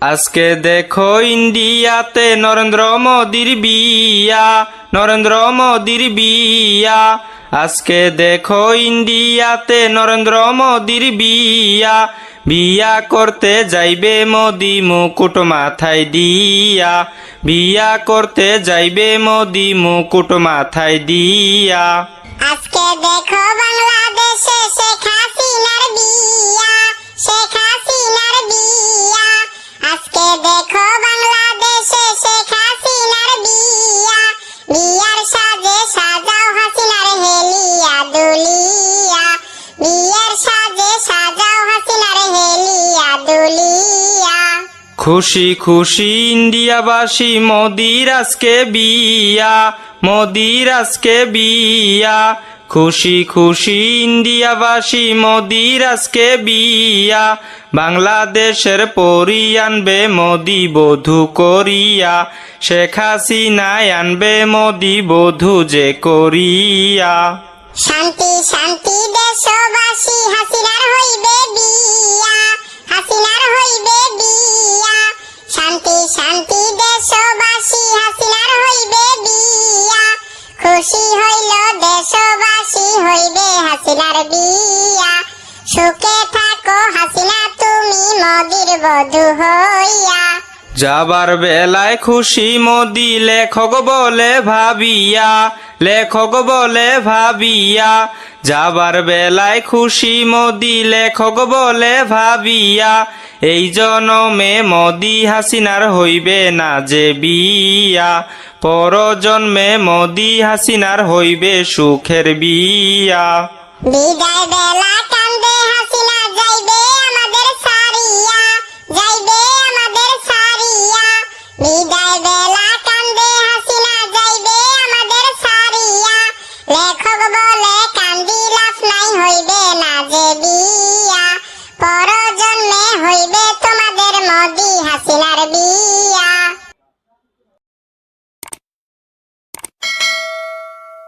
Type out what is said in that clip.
আজকে দেখো ইন্ডিয়াতে নরেন্দ্র মোদির বিয়া নরেন্দ্র মোদির বিয়া। আজকে দেখো ইন্ডিয়াতে নরেন্দ্র মোদির বিয়া। বিয়া করতে যাইবে মোদি মুকুট মাথায় দিয়া। বিয়া করতে যাইবে মোদি মুকুট মাথায় দিয়া। আজকে দেখো খুশি খুশি ইন্ডিয়াবাসী, মোদির আজকে বিয়া, মোদির আজকে বিয়া। খুশি খুশি ইন্ডিয়াবাসী, মোদির আজকে বিয়া। বাংলাদেশের পরি আনবে মোদি বধু করিয়া। শেখ হাসিনায় আনবে মোদি বধু যে করিয়া। শান্তি শান্তি শান্তি দেশবাসী হাসিনার হইবে বিয়া খুশি হইল দেশবাসী হইবে হাসিনার বিয়া সুখে থাকো হাসিনা, তুমি মদির বধু হইয়া। যাবার বেলায় খুশি মোদি লেখক বলে ভাবিয়া, লেখক বলে ভাবিয়া। যাবার বেলায় খুশি মোদি লেখক বলে ভাবিয়া। এই জনমে মোদি হাসিনার হইবে না যে বিয়া। পর জন্মে মোদি হাসিনার হইবে সুখের বিয়া। পর